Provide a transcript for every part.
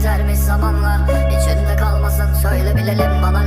biter bir zamanla İçinde kalmasın söyle bilelim bana.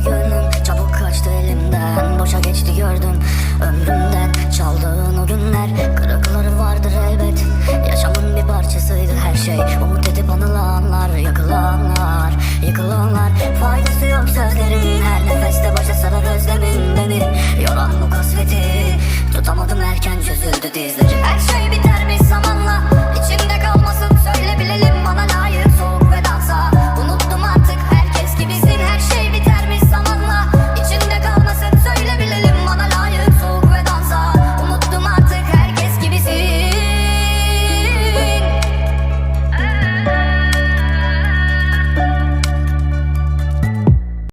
gitti gönlüm. Çabuk kaçtı elimden. Boşa geçti gördüm. Ömrümden Çaldığın o günler. Kırıkları vardır elbet. Yaşamın bir parçasıydı her şey. Umut edip anılanlar Yakılanlar Yıkılanlar. Faydası yok sözlerin. Her nefeste başa sarar özlemin beni Yoran bu kasveti. Tutamadım erken çözüldü dizlerim. Her şey biter